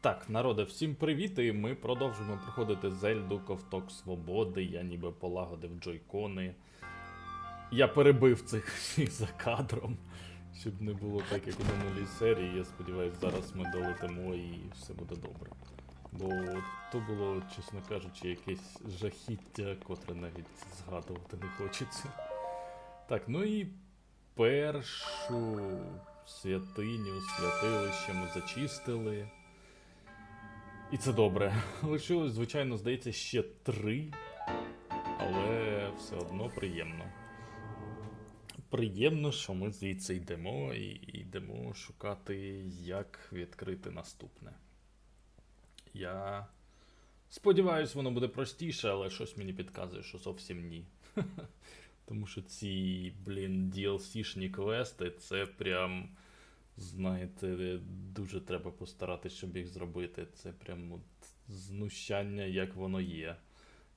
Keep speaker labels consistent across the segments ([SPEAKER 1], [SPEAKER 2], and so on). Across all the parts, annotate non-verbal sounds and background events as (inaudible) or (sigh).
[SPEAKER 1] Так, народе, всім привіт, і ми продовжуємо проходити Зельду Ковток Свободи. Я ніби полагодив джойкони. Я перебив цих всіх за кадром, щоб не було так, як у минулій серії. Я сподіваюся, зараз ми долетимо і все буде добре. Бо то було, чесно кажучи, якесь жахіття, котре навіть згадувати не хочеться. Так, ну і першу святиню, святилище ми зачистили. І це добре. (laughs) Лишилось, звичайно, здається, ще три, але все одно приємно. Приємно, що ми звідси йдемо і йдемо шукати, як відкрити наступне. Я сподіваюсь, воно буде простіше, але щось мені підказує, що зовсім ні. (laughs) Тому що ці, блін, DLC-шні квести, це прям. Знаєте, дуже треба постаратися, щоб їх зробити. Це прям от знущання, як воно є.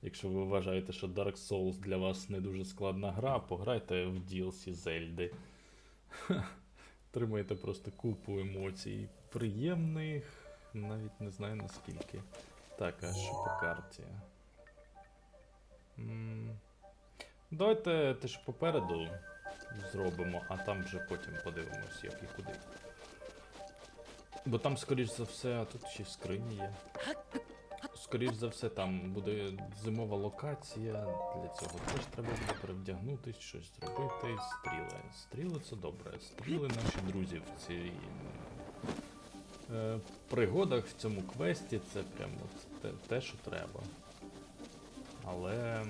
[SPEAKER 1] Якщо ви вважаєте, що Dark Souls для вас не дуже складна гра, пограйте в DLC Зельди. (laughs) Тримаєте просто купу емоцій. Приємних, навіть не знаю наскільки. Так, а що по карті? М, Давайте те, що попереду зробимо, а там вже потім подивимось, як і куди. Бо там, скоріш за все, а тут ще й скрині є. Скоріш за все, там буде зимова локація. Для цього теж треба буде перевдягнутись, щось зробити. Стріли. Стріли це добре. Стріли наші друзі в цій е, пригодах в цьому квесті це прямо те, те, що треба. Але.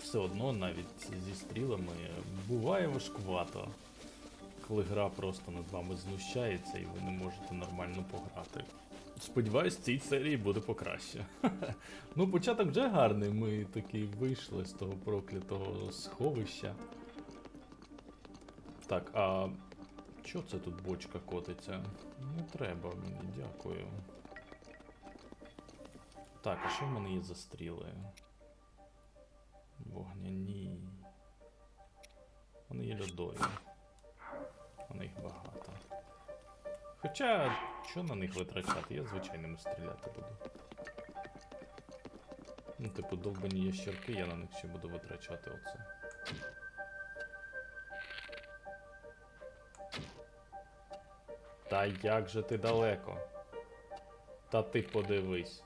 [SPEAKER 1] Все одно навіть зі стрілами буває важкувато, коли гра просто над вами знущається і ви не можете нормально пограти. Сподіваюсь, цій серії буде покраще. (laughs) ну, початок вже гарний. Ми таки вийшли з того проклятого сховища. Так, а що це тут бочка котиться? Не треба мені, дякую. Так, а що в мене є за стріли? Вогняні. Вони є льодові. А їх багато. Хоча, що на них витрачати? Я звичайними стріляти буду. Ну, типу, довбані ящерки, я на них ще буду витрачати оце. Та як же ти далеко? Та ти подивись.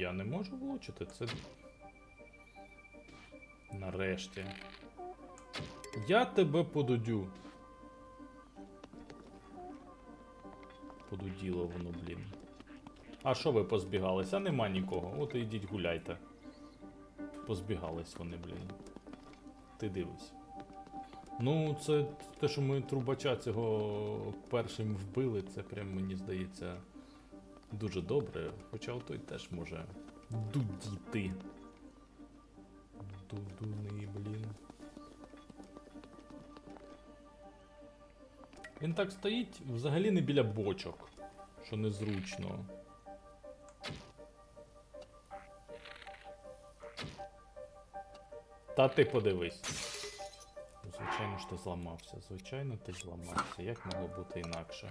[SPEAKER 1] Я не можу влучити, це. Нарешті. Я тебе подудю. Подуділо воно, блін. А що ви позбігалися? Нема нікого. От і йдіть гуляйте. Позбігались вони, блін. Ти дивись. Ну, це те, що ми трубача цього першим вбили, це прям мені здається дуже добре, хоча той теж може дудіти. Дудуни, блін. Він так стоїть взагалі не біля бочок, що незручно. Та ти подивись. Звичайно ж ти зламався. Звичайно, ти зламався. Як могло бути інакше?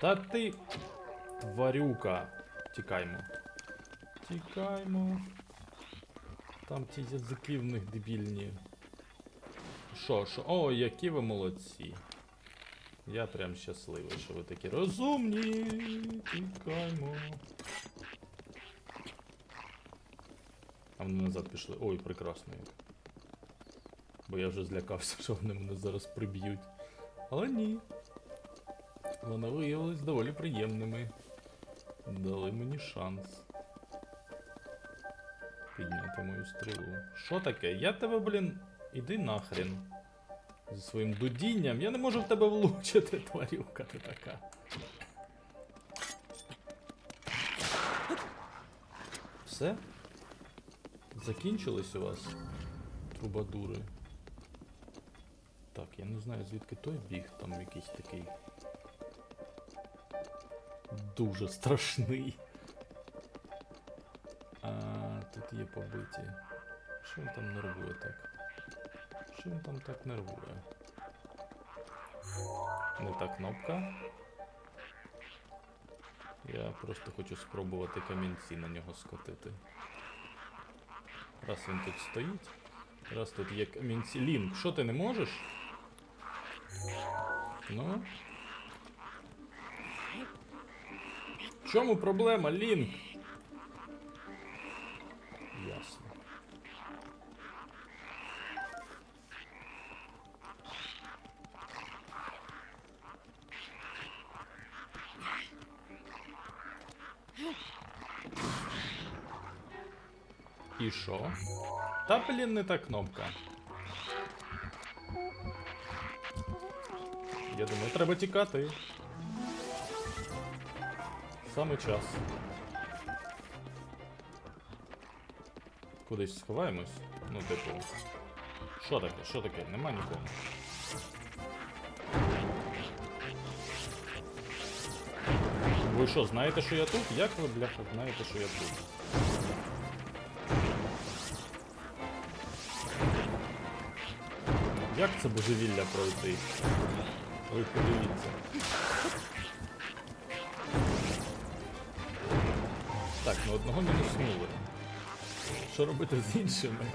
[SPEAKER 1] Та ти. Тварюка. Тікаймо. Тікаймо. Там ті язики в них дебільні. Що, що? О, які ви молодці. Я прям щасливий, що ви такі розумні. Тікаймо. А вони назад пішли. Ой, прекрасно як. Бо я вже злякався, (laughs) що вони мене зараз приб'ють. Але ні. Вони виявились доволі приємними. Дали мені шанс. Підняти мою стрілу. Що таке? Я тебе, блін, іди нахрен. Зі своїм дудінням. Я не можу в тебе влучити, (laughs) тварюка ти така. Все? Закінчились у вас трубадури? Так, я не знаю звідки той біг, там якийсь такий. Дуже страшний. А, тут є побиті. Що він там нервує так? Що він там так нервує? Не та кнопка. Я просто хочу спробувати камінці на нього скотити. Раз він тут стоїть. Раз тут є камінці. Лінк, що ти не можеш? Ну. чому проблема, Лінк? Ясно. І що? Та блін, не та кнопка. Я думаю, треба тікати. Саме час. Кудись сховаємось? Ну, типу. Що таке? Що таке? Нема нікого. Ви що, знаєте, що я тут? Як ви, бляха, знаєте, що я тут? Як це божевілля пройти? Ви подивіться. Ну одного мінуснули. Що робити з іншими?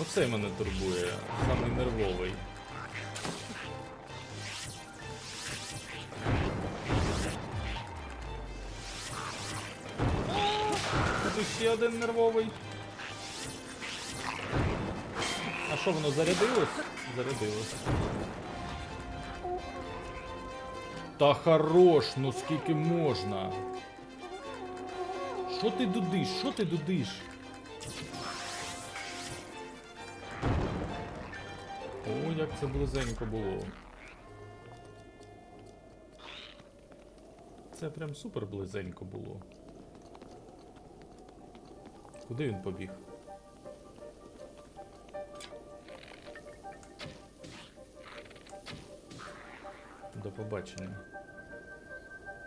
[SPEAKER 1] Оце мене турбує, самий нервовий. Тут ще один нервовий. А що воно зарядилось? Зарядилось. Та хорош, ну скільки можна. Що ти дудиш? Що ти дудиш? О, як це близенько було. Це прям супер близенько було. Куди він побіг? До побачення.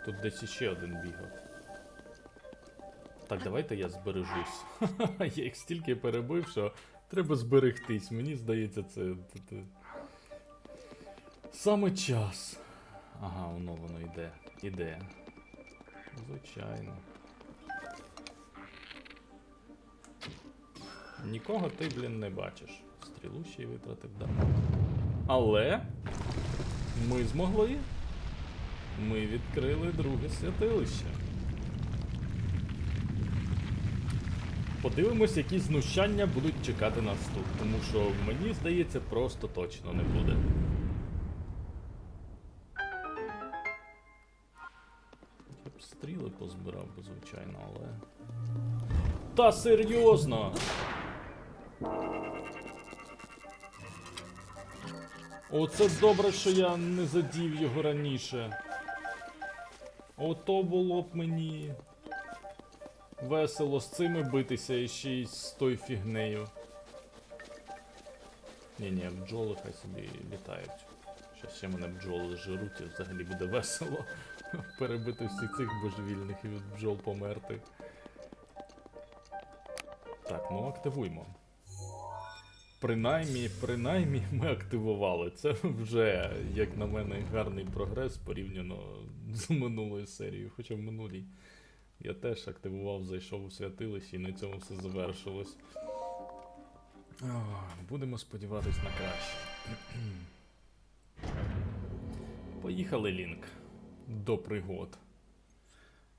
[SPEAKER 1] Тут десь іще один бігав. Так, давайте я збережусь. (laughs) я їх стільки перебив, що треба зберегтись. Мені здається, це. Саме час. Ага, воно воно йде. Іде. Звичайно. Нікого ти, блін, не бачиш. Стрілу ще й витратив, да. Але ми змогли. Ми відкрили друге святилище. Подивимось, які знущання будуть чекати нас тут, тому що мені здається, просто точно не буде. Я б стріли позбирав би, звичайно, але. Та серйозно! Оце добре, що я не задів його раніше. Ото було б мені весело з цими битися і ще й з тою фігнею. Ні, ні, бджоли хай собі літають. Щас ще мене бджоли жируть і взагалі буде весело (laughs) перебити всіх цих божевільних і від бджол померти. Так, ну активуймо. Принаймні, принаймні ми активували. Це вже, як на мене, гарний прогрес порівняно з минулою серією. Хоча в минулій я теж активував, зайшов у святилище і на цьому все завершилось. Будемо сподіватись на краще. Поїхали, Лінк. До пригод.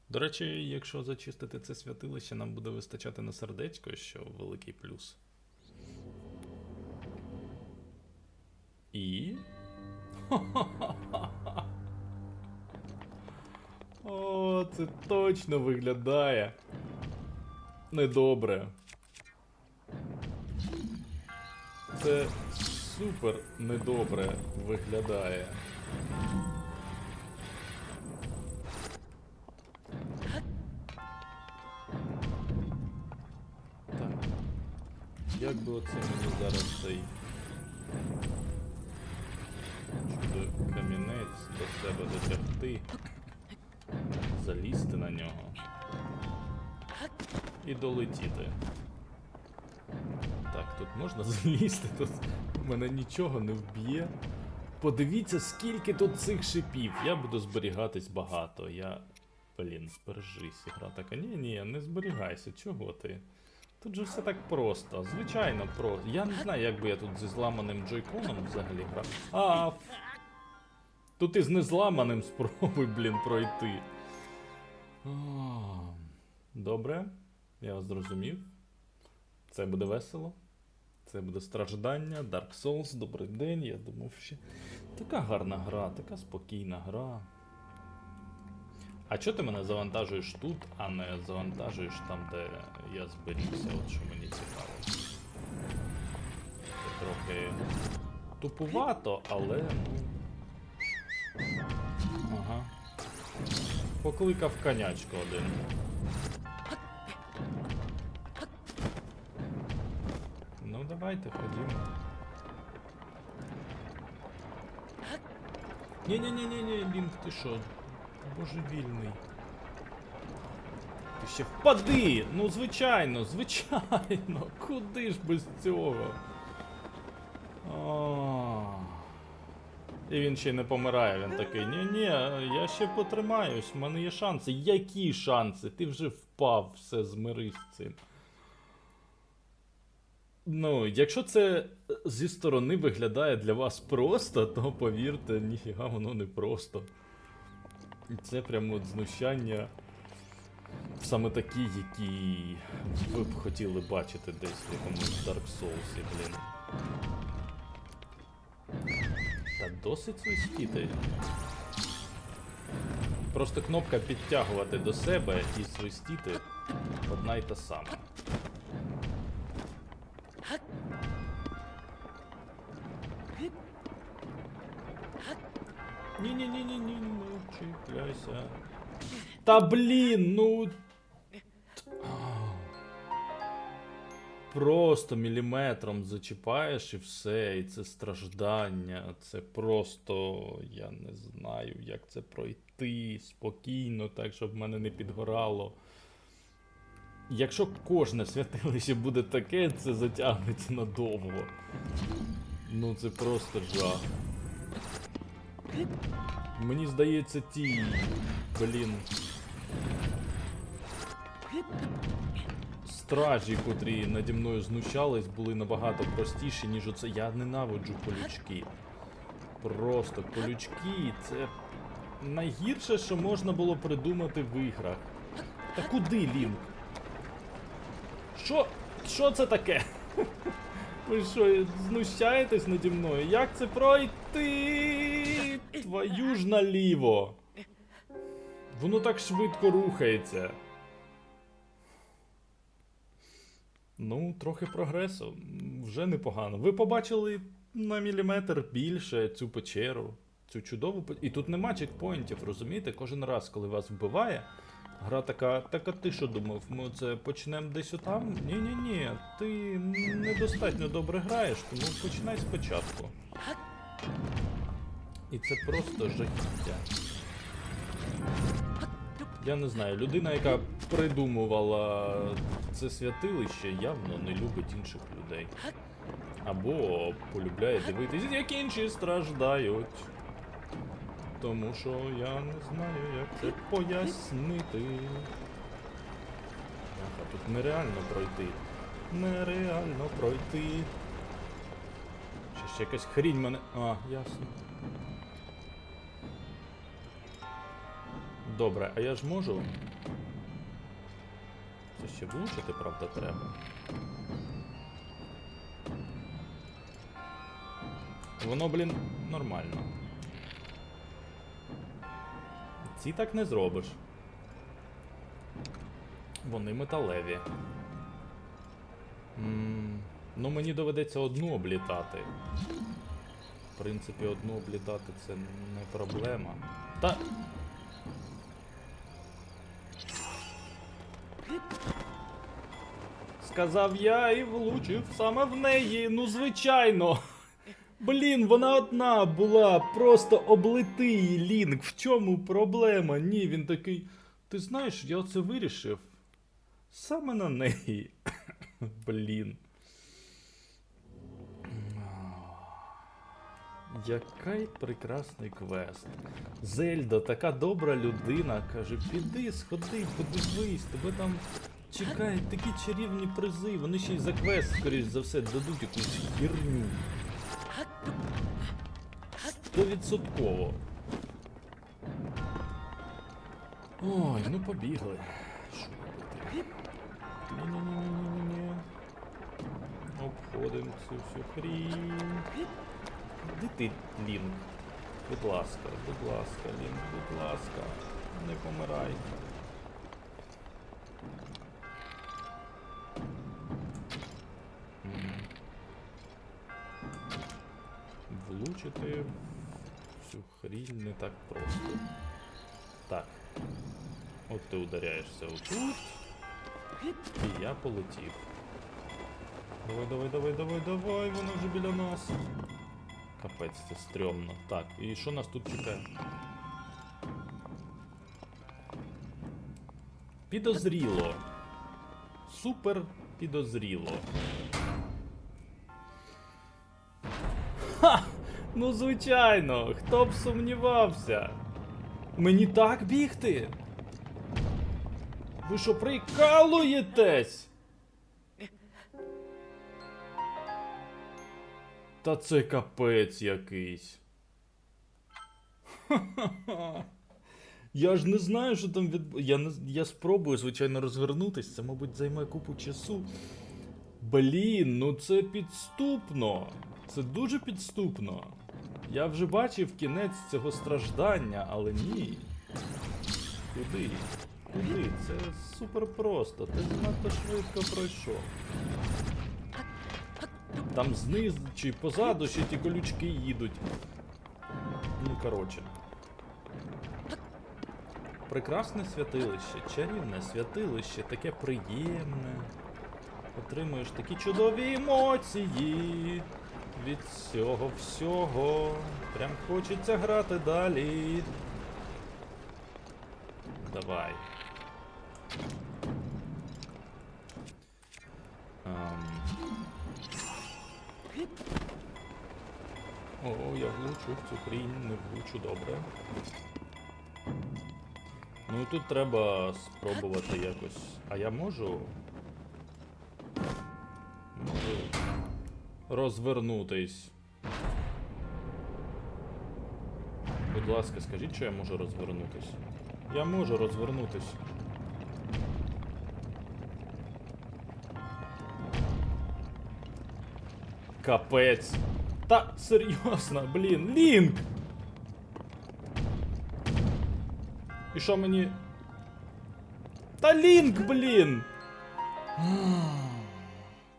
[SPEAKER 1] До речі, якщо зачистити це святилище, нам буде вистачати на сердечко, що великий плюс. І. О, це точно виглядає. Недобре. Це супер недобре виглядає. Так. Як би оце мені зараз цей чудо камінець до себе дотягти, залізти на нього і долетіти. Так, тут можна (laughs) залізти, тут мене нічого не вб'є. Подивіться, скільки тут цих шипів. Я буду зберігатись багато. Я. Блін, збережись, гра така. Ні, ні, не зберігайся, чого ти? Тут же все так просто. Звичайно, просто. Я не знаю, як би я тут зі зламаним джойконом взагалі грав. А. Тут із незламаним спробуй, блін, пройти. Добре, я вас зрозумів. Це буде весело. Це буде страждання, Dark Souls, добрий день. Я думав, що така гарна гра, така спокійна гра. А чого ти мене завантажуєш тут, а не завантажуєш там, де я зберігся, от що мені цікаво. Це трохи тупувато, але. ну. Ага. Покликав конячку один. Ну, давайте ходімо. Ні-ні-ні-ні, Лінк, ти що? Божевільний. Ти ще впади! Ну, звичайно, звичайно. Куди ж без цього? А. І він ще не помирає, він такий, ні-ні, я ще потримаюсь, в мене є шанси. Які шанси? Ти вже впав, все, змирись з цим. Ну, якщо це зі сторони виглядає для вас просто, то повірте, ніфіга воно не просто. І Це прямо знущання. Саме такі, які ви б хотіли бачити десь в якомусь Dark Souls, блін. Та досить свистіти. Просто кнопка підтягувати до себе і свистіти одна й та сама. Ні-ні-ні-ні-ні, не чіпляйся. Та блін, ну. Просто міліметром зачіпаєш і все, і це страждання. Це просто я не знаю, як це пройти спокійно, так, щоб мене не підгорало. Якщо кожне святилище буде таке, це затягнеться надовго. Ну це просто жах. Мені здається, ті. Блін. Стражі, котрі наді мною знущались, були набагато простіші, ніж оце. Я ненавиджу колючки. Просто колючки це найгірше, що можна було придумати в іграх. Та куди Лінк? Що? Що це таке? (laughs) Ви що, знущаєтесь наді мною? Як це пройти? Твою ж наліво. Воно так швидко рухається. Ну, трохи прогресу. Вже непогано. Ви побачили на міліметр більше цю печеру, цю чудову пе- І тут нема чекпоінтів, розумієте? Кожен раз, коли вас вбиває, гра така, так а ти що думав? Ми це почнемо десь отам? Ні-ні-ні, ти недостатньо добре граєш, тому починай спочатку. І це просто жахіття. Я не знаю, людина, яка придумувала це святилище, явно не любить інших людей. Або полюбляє дивитись, як інші страждають. Тому що я не знаю, як це пояснити. Бляха, тут нереально пройти. Нереально пройти. Ще, ще якась хрінь мене. А, ясно. Добре, а я ж можу. Це ще влучити, правда, треба. Воно, блін, нормально. Ці так не зробиш. Вони металеві. м ну, мені доведеться одну облітати. В принципі, одну облітати це не проблема. Та. Сказав я і влучив саме в неї. Ну, звичайно. Блін, вона одна була, просто облети її, Лінк. В чому проблема? Ні, він такий. Ти знаєш, я оце вирішив. Саме на неї. (coughs) Блін. Який прекрасний квест. Зельда, така добра людина, каже, піди, сходи, подивись, тебе там чекають такі чарівні призи. Вони ще й за квест, скоріш за все, дадуть якусь херню. Стовідсотково. Ой, ну побігли. Що робити? Ні-ні-ні-ні-ні-ні. Обходимо цю всю хрінь. Де ти, Лінк? Будь ласка, будь ласка, Лінк, будь ласка, не помирай. Влучити в цю хрінь не так просто. Так. От ти ударяєшся отут. І я полетів. Давай, давай, давай, давай, давай, вона вже біля нас. Капець, це стрьомно. Так, і що нас тут чекає? Підозріло. Супер підозріло. Ну звичайно, хто б сумнівався. Мені так бігти? Ви що прикалуєтесь? Та це капець якийсь. Ха-ха-ха. (laughs) Я ж не знаю, що там від. Я, не... я спробую, звичайно, розвернутись. Це, мабуть, займе купу часу. Блін, ну це підступно. Це дуже підступно. Я вже бачив кінець цього страждання, але ні. Куди? Куди? Це супер просто. Ти занадто швидко пройшов. Там знизу чи позаду ще ті колючки їдуть. Ну, коротше. Прекрасне святилище, чарівне святилище, таке приємне. Отримуєш такі чудові емоції від цього всього. Прям хочеться грати далі. Давай. Ам. О, я влучу в цю хрінь, не влучу, добре. Ну і тут треба спробувати якось. А я. Можу розвернутись. Будь ласка, скажіть, що я можу розвернутись. Я можу розвернутись. Капець. Та серйозно, блін, Лінк! І що мені. Та Лінк, блін!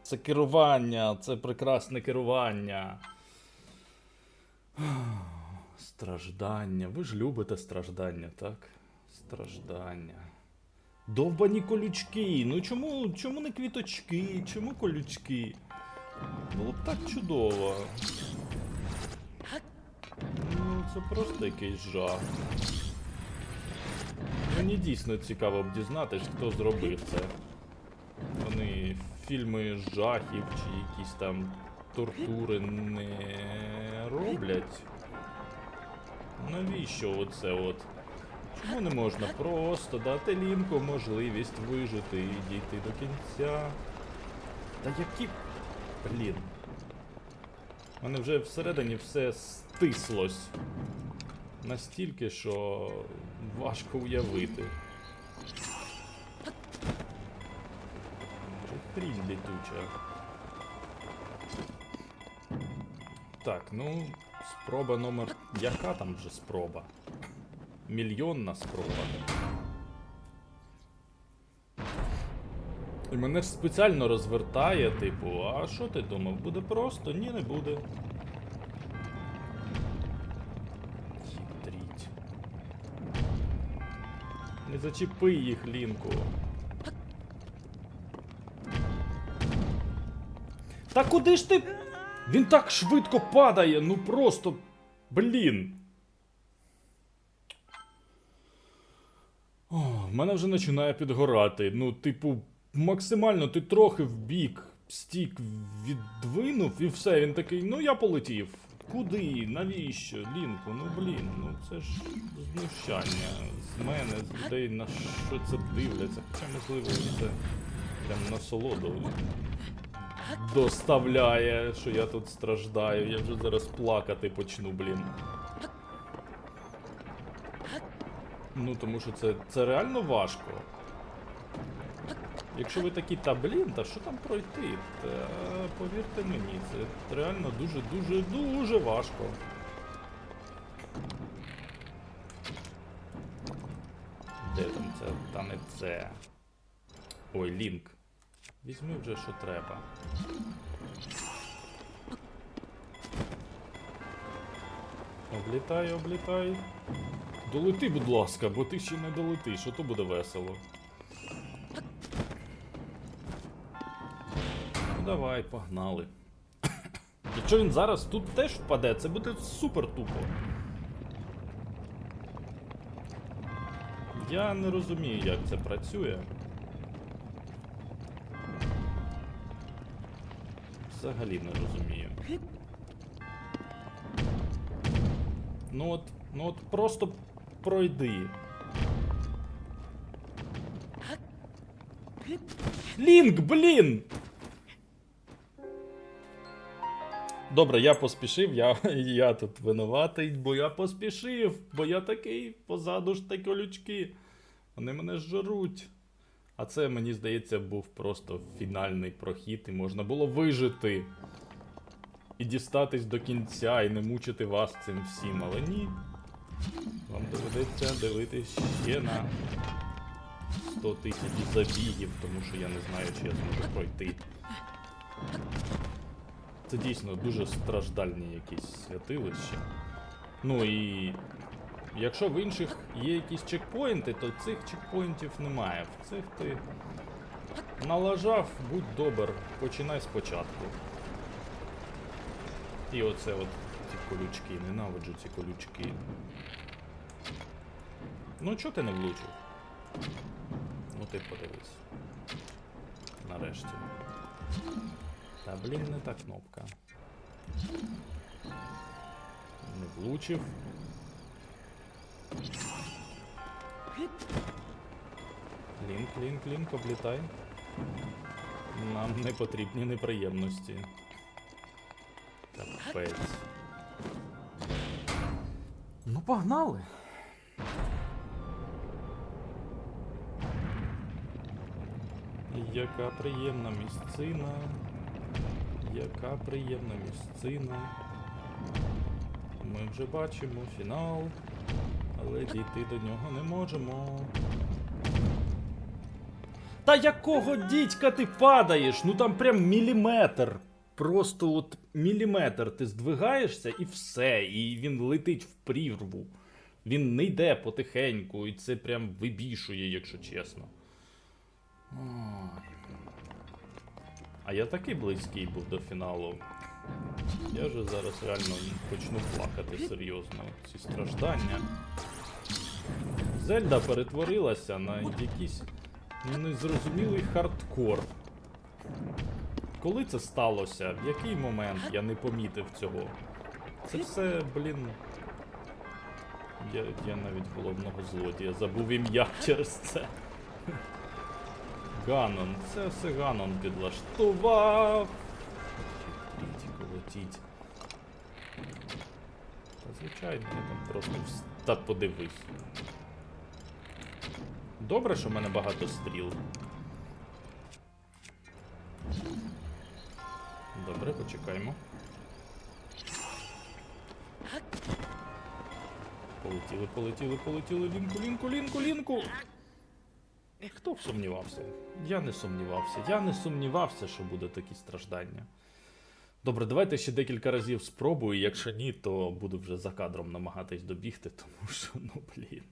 [SPEAKER 1] Це керування, це прекрасне керування. Страждання. Ви ж любите страждання, так? Страждання. Довбані колючки. Ну чому, чому не квіточки? Чому колючки? Було б так чудово. Ну, це просто якийсь жах. Мені дійсно цікаво б дізнатись, хто зробив це. Вони фільми жахів чи якісь там тортури не роблять. Навіщо оце от? Чому не можна просто дати лінку можливість вижити і дійти до кінця? Та які. Блін. У мене вже всередині все стислось. Настільки, що важко уявити. Хрінь літуча. Так, ну, спроба номер. Яка там вже спроба? Мільйонна спроба. І мене ж спеціально розвертає, типу, а що ти думав, буде просто? Ні, не буде. Хитріть. Не зачепи їх, Лінку. Та куди ж ти? Він так швидко падає, ну просто. Блін. О, мене вже починає підгорати. Ну, типу, максимально ти трохи в бік стік віддвинув і все. Він такий, ну я полетів. Куди? Навіщо? Лінку, ну блін, ну це ж знущання з мене, з людей на що це дивляться. Хоча, можливо, це прям насолоду доставляє, що я тут страждаю. Я вже зараз плакати почну, блін. Ну, тому що це, це реально важко. Якщо ви такі, та блін, та що там пройти? Та повірте мені, це реально дуже, дуже, дуже важко. Де там це? Та не це. Ой, лінк. Візьми вже, що треба. Облітай, облітай. Долети, будь ласка, бо ти ще не долетиш, а то буде весело. Ну давай, погнали. (coughs) Якщо він зараз тут теж впаде, це буде супер тупо. Я не розумію, як це працює. Взагалі не розумію. Ну от, ну от просто пройди. Лінк, блін! Добре, я поспішив, я, я тут винуватий, бо я поспішив, бо я такий позаду ж та колючки. Вони мене жруть. А це, мені здається, був просто фінальний прохід, і можна було вижити. І дістатись до кінця, і не мучити вас цим всім, але ні. Вам доведеться дивитись ще на 100 тисяч забігів, тому що я не знаю, чи я зможу пройти. Це дійсно дуже страждальні якісь святилища. Ну і якщо в інших є якісь чекпоінти, то цих чекпоінтів немає. В цих ти налажав, будь добр, починай спочатку. І оце от ці колючки, ненавиджу ці колючки. Ну чого ти не влучив? Ну ти подивись. Нарешті. Та блін, не та кнопка. Не влучив. Лінк, лінк, лінк, облітай. Нам не потрібні неприємності. Капець. Ну, погнали. Яка приємна місцина. Яка приємна місцина. Ми вже бачимо фінал, але дійти до нього не можемо. Та якого дідька ти падаєш? Ну там прям міліметр. Просто от міліметр ти здвигаєшся і все, і він летить в прірву. Він не йде потихеньку, і це прям вибішує, якщо чесно. А я такий близький був до фіналу. Я вже зараз реально почну плакати серйозно. Ці страждання. Зельда перетворилася на якийсь незрозумілий хардкор. Коли це сталося? В який момент я не помітив цього? Це все, блін. Я, я навіть головного злодія забув ім'я через це. Ганон, це все Ганон підлаштував. Колотіть. Звичайно, я там просто Та подивись. Добре, що в мене багато стріл. Добре, почекаємо. Полетіли, полетіли, полетіли. Лінку, лінку, лінку, лінку. Хто б сумнівався? Я не сумнівався. Я не сумнівався, що буде такі страждання. Добре, давайте ще декілька разів спробую. Якщо ні, то буду вже за кадром намагатись добігти, тому що, ну блін.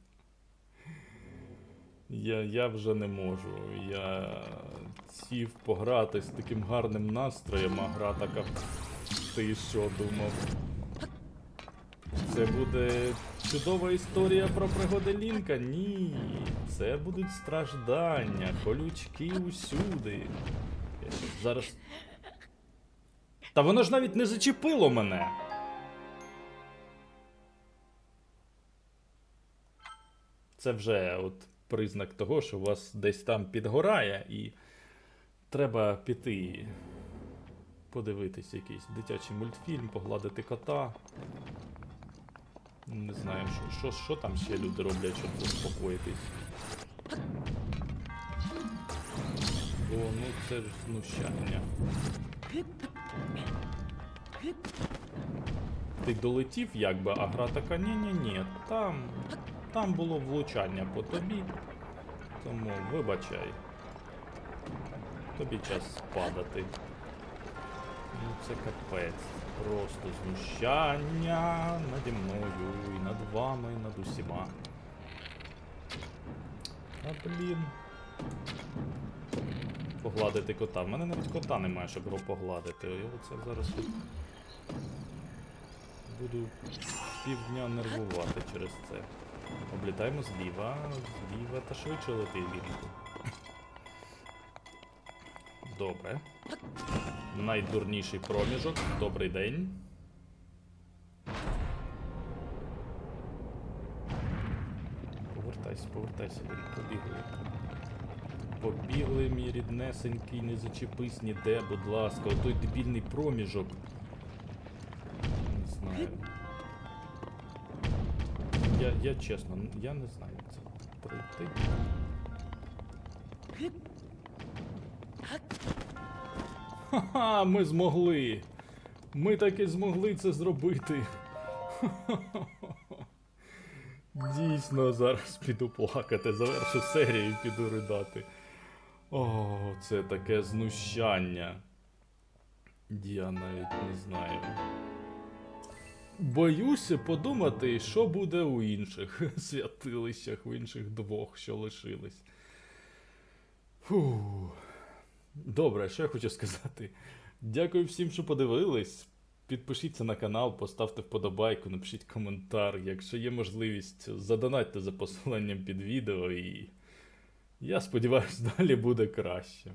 [SPEAKER 1] Я, я вже не можу. Я сів пограти з таким гарним настроєм, а гра така. Ти що думав? Це буде чудова історія про пригоди Лінка? Ні. Це будуть страждання, колючки усюди. Я зараз. Та воно ж навіть не зачепило мене. Це вже от признак того, що у вас десь там підгорає, і треба піти подивитись якийсь дитячий мультфільм, погладити кота. Не знаю, що що, що там ще люди роблять, щоб заспокоїтись. О, ну це ж знущання. Ти долетів якби, а гра така ні-ні-ні, там, там було влучання по тобі. Тому вибачай. Тобі час падати. Ну це капець. Просто знущання наді мною і над вами, і над усіма. А блін. Погладити кота. В мене навіть кота немає, щоб його погладити. Я оце зараз буду півдня нервувати через це. Облітаємо зліва, зліва та швидше лети лінку. Добре. Найдурніший проміжок. Добрий день. Повертайся, повертайся, побігли. Побігли, мій ріднесенький, не зачепись ніде, будь ласка, отой дебільний проміжок. Не знаю. Я, я чесно, я не знаю як це пройти. Ха-ха, ми змогли. Ми таки змогли це зробити. Дійсно, зараз піду плакати, завершу серію і піду ридати. О, це таке знущання. Я навіть не знаю. Боюся подумати, що буде у інших (laughs) святилищах, в інших двох, що лишились. Фу. Добре, що я хочу сказати. Дякую всім, що подивились. Підпишіться на канал, поставте вподобайку, напишіть коментар. Якщо є можливість, задонатьте за посиланням під відео і я сподіваюся, (laughs) далі буде краще.